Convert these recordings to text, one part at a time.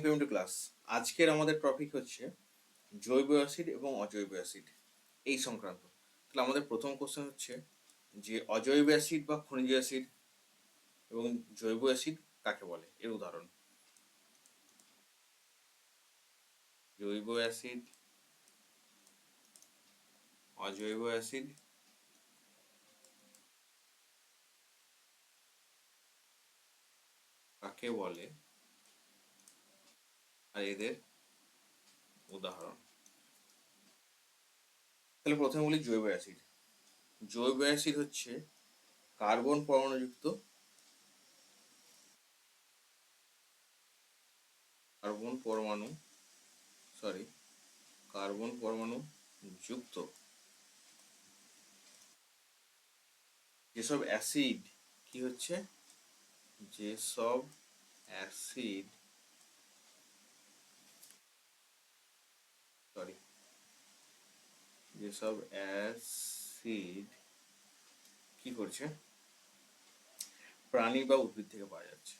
Welcome to class আজকের আমাদের topic হচ্ছে জৈব অ্যাসিড এবং অজৈব অ্যাসিড এই সংক্রান্ত। তাহলে আমাদের প্রথম কোশ্চেন হচ্ছে যে অজৈব অ্যাসিড বা খনিজ অ্যাসিড এবং জৈব অ্যাসিড কাকে বলে? এর উদাহরণ। জৈব অ্যাসিড অজৈব অ্যাসিড কাকে বলে? এদের উদাহরণ। তাহলে প্রথমে বলি জৈব অ্যাসিড। জৈব অ্যাসিড হচ্ছে কার্বন পরমাণুযুক্ত কার্বন পরমাণু সরি কার্বন পরমাণু যুক্ত যেসব অ্যাসিড, কি হচ্ছে? যেসব অ্যাসিড সরি যেসব অ্যাসিড কি করছে? প্রাণী বা উদ্ভিদ থেকে পাওয়া যাচ্ছে।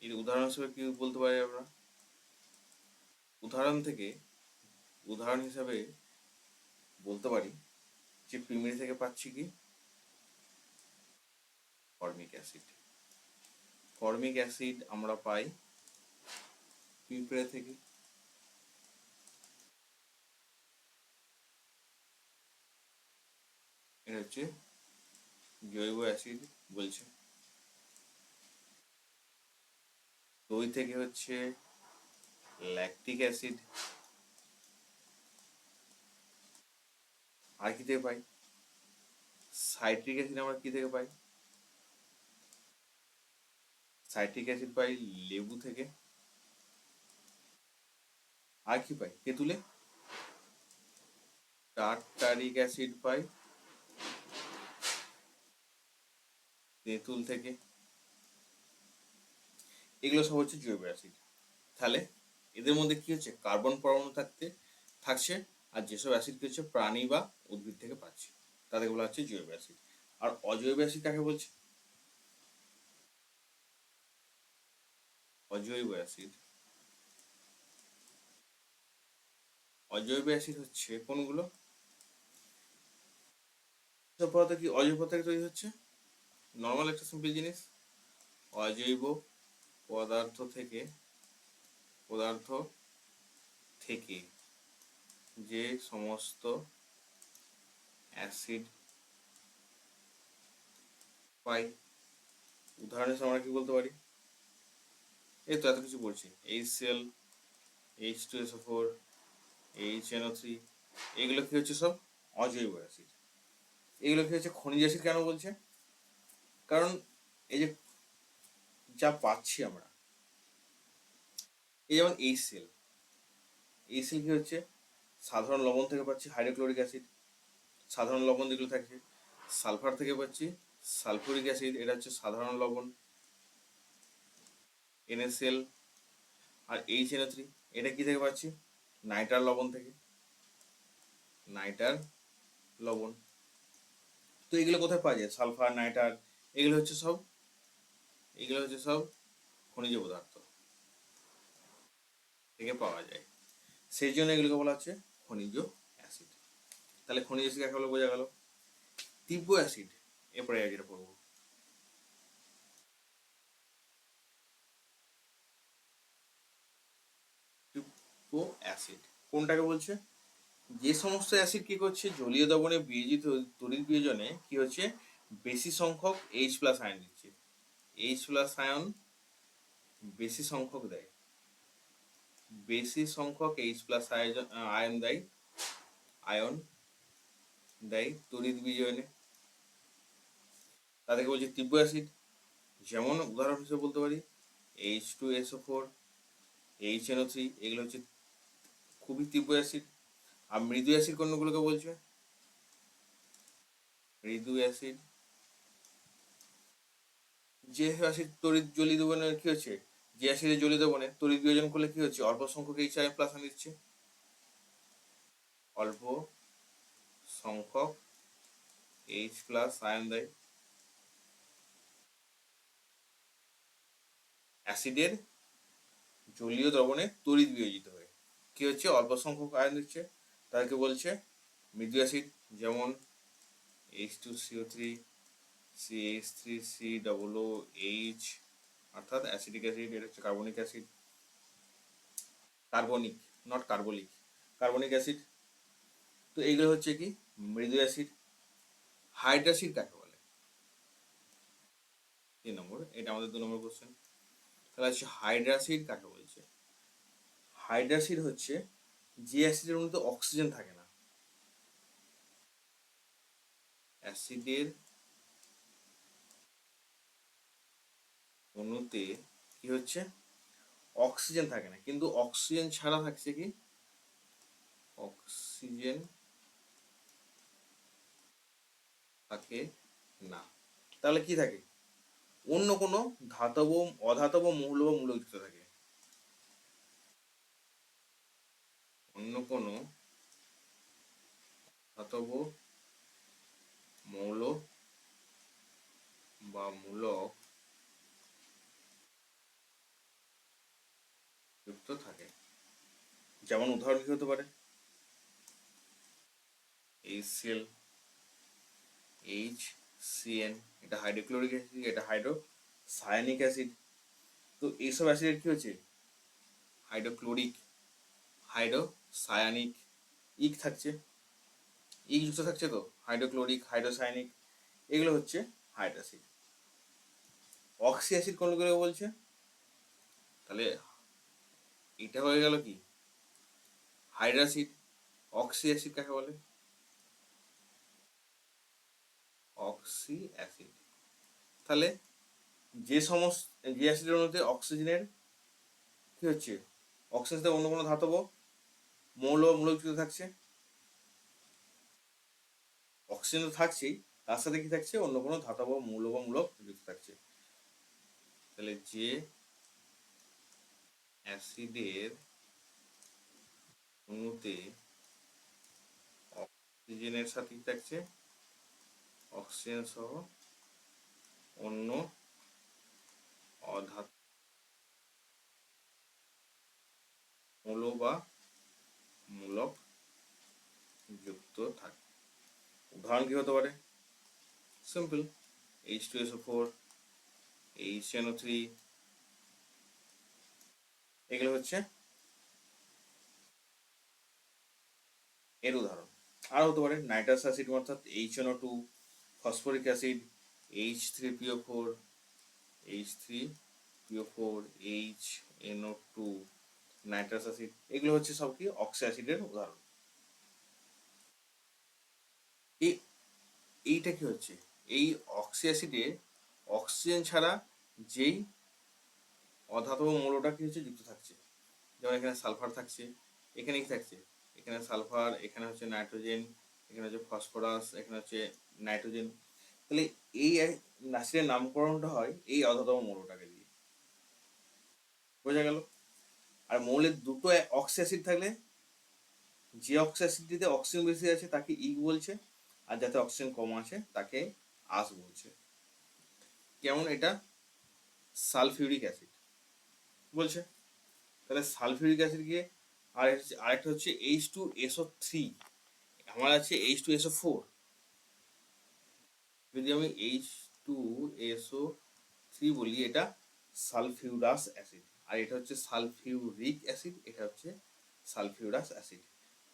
এর উদাহরণ হিসেবে কি বলতে পারি আমরা? উদাহরণ থেকে, উদাহরণ হিসাবে বলতে পারি যে পিমিড়ি থেকে পাচ্ছি কি? Formic acid. ফর্মিক অ্যাসিড আমরা পাই পিঁপড়ে থেকে। এটা হচ্ছে, জৈব অ্যাসিড বলছে। দই থেকে হচ্ছে ল্যাকটিক অ্যাসিড আর কি থেকে পাই? সাইট্রিক অ্যাসিড আমরা কি থেকে পাই? সাইট্রিক অ্যাসিড পাই লেবু থেকে। আর কি পাই? তেঁতুলে? টার্টারিক অ্যাসিড পাই। তেঁতুল থেকে। এগুলো সব হচ্ছে জৈব অ্যাসিড। তাহলে এদের মধ্যে কি হচ্ছে? কার্বন পরমাণু থাকতে, থাকছে, আর যেসব অ্যাসিড হচ্ছে? প্রাণী বা উদ্ভিদ থেকে পাচ্ছে। তাদেরকে বলা হচ্ছে জৈব অ্যাসিড। আর অজৈব অ্যাসিড কাকে বলছে? অজৈব অ্যাসিড। অজৈব অ্যাসিড হচ্ছে কোনগুলো? পদার্থ কি অজৈব পদার্থ তৈরি হচ্ছে? নর্মাল একটা সিম্পল জিনিস, অজৈব পদার্থ থেকে পদার্থ থেকে যে সমস্ত অ্যাসিড পাই। উদাহরণ হিসেবে আমরা কি বলতে পারি? এই তো এত কিছু পড়ছি H cell H two SO four H NO three এগুলো কি হচ্ছে সব? অজৈব অ্যাসিড এগুলো কি হচ্ছে? খনিজ অ্যাসিড কেন বলছে কারণ এই যে যা পাচ্ছি আমরা, এই যেমন এই সেল এই সেল কি হচ্ছে? সাধারণ লবণ থেকে পাচ্ছি হাইড্রোক্লোরিক অ্যাসিড সাধারণ লবণ যেগুলো থাকে সালফার থেকে পাচ্ছি সালফুরিক অ্যাসিড এটা হচ্ছে সাধারণ লবণ এনএসএল আর এইচ এনও থ্রি এটা কি থেকে পাচ্ছি? নাইটার লবণ থেকে নাইটার লবণ। তো এগুলো কোথায় পাওয়া যায়? সালফার নাইটার এগুলো হচ্ছে সব, এগুলো হচ্ছে সব খনিজ পদার্থ থেকে পাওয়া যায়। সেই জন্য এগুলোকে বলা হচ্ছে খনিজ অ্যাসিড। তাহলে খনিজ অ্যাসিড কাকে বলে? বোঝা গেল। তীব্র অ্যাসিড এরপরে যেটা পড়ব। অ্যাসিড। কোনটাকে বলছে? যে সমস্ত অ্যাসিড কি করছে? জলীয় দ্রবণে বিয়োজিত তড়িৎ বিয়োজনে কি হচ্ছে? বেশি সংখ্যক এইচ প্লাস আয়ন দিচ্ছে। এইচ প্লাস আয়ন বেশি সংখ্যক দেয়। বেশি সংখ্যক এইচ প্লাস আয়ন দেয় আয়ন দেয় তড়িৎ বিজয়নে তাদেরকে বলছে তীব্র অ্যাসিড। যেমন উদাহরণ হিসেবে বলতে পারি H two SO four H NO three এগুলো হচ্ছে খুবই তীব্র অ্যাসিড। আর মৃদু অ্যাসিড কোনগুলোকে বলছে? মৃদু অ্যাসিড যে অ্যাসিড তড়িৎ জ্বলি দেবনের কি হচ্ছে? যে অ্যাসিডে জ্বলি দেবনে তড়িৎ বিয়োজন করলে কি হচ্ছে? অল্প সংখ্যক এইচ আয়ন প্লাস আমি দিচ্ছে অল্প সংখ্যক এইচ প্লাস আয়ন দেয় অ্যাসিডের জলীয় দ্রবণে তড়িৎ বিয়োজিত হয়ে। কি হচ্ছে? অল্প সংখ্যক আয়ন দিচ্ছে। তাদেরকে বলছে মৃদু অ্যাসিড যেমন H two CO three C H three C double H অর্থাৎ অ্যাসিডিক অ্যাসিড এটা হচ্ছে carbonic acid carbonic not carbolic carbonic acid তো এইগুলো হচ্ছে কি? মৃদু অ্যাসিড হাইড্রাসিড কাকে বলে? তিন নম্বর, এটা আমাদের দু নম্বর কোশ্চেন তাহলে হচ্ছে হাইড্রাসিড কাকে বলছে? হাইড্রাসিড হচ্ছে যে অ্যাসিডের মধ্যে অক্সিজেন থাকে না। অ্যাসিডের অণুতে কি হচ্ছে? অক্সিজেন থাকে না। কিন্তু অক্সিজেন ছাড়া থাকছে কি? অক্সিজেন থাকে না। তাহলে কি থাকে? অন্য কোনো ধাতব, অধাতব মৌল বা মূলযুক্ত থাকে। অন্য কোনো ধাতব মৌল বা মূলক যুক্ত থাকে। যেমন উদাহরণ কি হতে পারে? H C L H C N hydrochloric acid এটা হাইড্রো সায়ানিক অ্যাসিড তো এইসব অ্যাসিডের কি হচ্ছে? হাইড্রোক্লোরিক হাইড্রো সায়ানিক ইক থাকছে। ইক যুক্ত থাকছে তো? হাইড্রোক্লোরিক হাইড্রোসায়ানিক এগুলো হচ্ছে হাইড্রাসিড অক্সি অ্যাসিড কোনগুলো বলছে? তাহলে এটা হয়ে গেল কি? হাইড্রাসিড অক্সি অ্যাসিড কাকে বলে? অক্সি অ্যাসিড তাহলে যে সমস্ত, যে অ্যাসিডের মধ্যে অক্সিজেনের কি হচ্ছে? অক্সিজেন অন্য কোনো ধাতব মৌল মূলযুক্ত থাকছে। অক্সিজেন তো থাকছেই, তার সাথে কি থাকছে? অন্য কোনো ধাতব মৌল বা মূলক যুক্ত থাকছে। তাহলে যে অ্যাসিডের অণুতে অক্সিজেনের সাথে থাকছে। অক্সিজেন সহ অন্য অধাতু মৌল বা মূলক যুক্ত থাকে। উদাহরণ কি হতে পারে? Simple H two SO four H NO three এগুলো হচ্ছে এর উদাহরণ। আর হতে পারে, নাইট্রাস অ্যাসিড অর্থাৎ H NO two phosphoric acid H three PO four H three PO four H NO two nitrous acid, এগুলো হচ্ছে সব কি অক্সি অ্যাসিডের উদাহরণ। এই এইটা কি হচ্ছে? এই অক্সি অ্যাসিডে অক্সিজেন ছাড়া যেই অধাতব মৌলটা কি হচ্ছে? যুক্ত থাকছে। যেমন এখানে সালফার থাকছে এখানে কি থাকছে। এখানে সালফার, এখানে হচ্ছে নাইট্রোজেন, এখানে হচ্ছে ফসফরাস, এখানে হচ্ছে নাইট্রোজেন। তাহলে এই অ্যাসিডের নামকরণটা হয় এই অধাতব মৌলটাকে দিয়ে। বোঝা গেল? আর মৌলের দুটো অক্সি অ্যাসিড থাকলে, যে অক্সি অ্যাসিডটিতে অক্সিজেন বেশি আছে তাকে ইক বলছে, আর যাতে অক্সিজেন কম আছে তাকে আস বলছে। কেমন এটা? Sulphuric acid. বলছে? তাহলে সালফিউরিক অ্যাসিড গিয়ে আর আরেকটা হচ্ছে এইচ টু এসও থ্রি আমার আছে এইচ টু এসও ফোর যদি আমি এইচ টু এসও থ্রি বলি, এটা সালফিউরাস অ্যাসিড। আর এটা হচ্ছে সালফিউরিক অ্যাসিড, এটা হচ্ছে সালফিউরাস অ্যাসিড।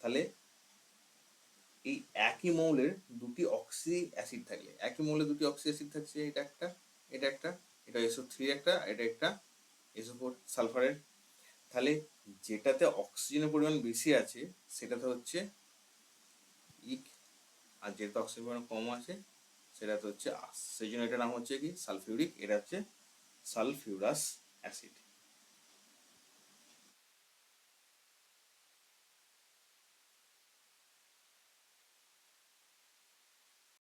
তাহলে এই একই মৌলের দুটি অক্সি অ্যাসিড থাকলে, একই মৌলের দুটি অক্সি অ্যাসিড থাকছে, এটা একটা এটা একটা, এটা এসও থ্রি একটা এটা একটা এসও ফোর সালফারের তাহলে যেটাতে অক্সিজেনের পরিমাণ বেশি আছে, সেটাতে হচ্ছে ইক। আর যেটাতে অক্সিজেন পরিমাণ কম আছে, সেটাতে হচ্ছে আস সেই জন্য এটার নাম হচ্ছে কি? সালফিউরিক এটা হচ্ছে সালফিউরাস অ্যাসিড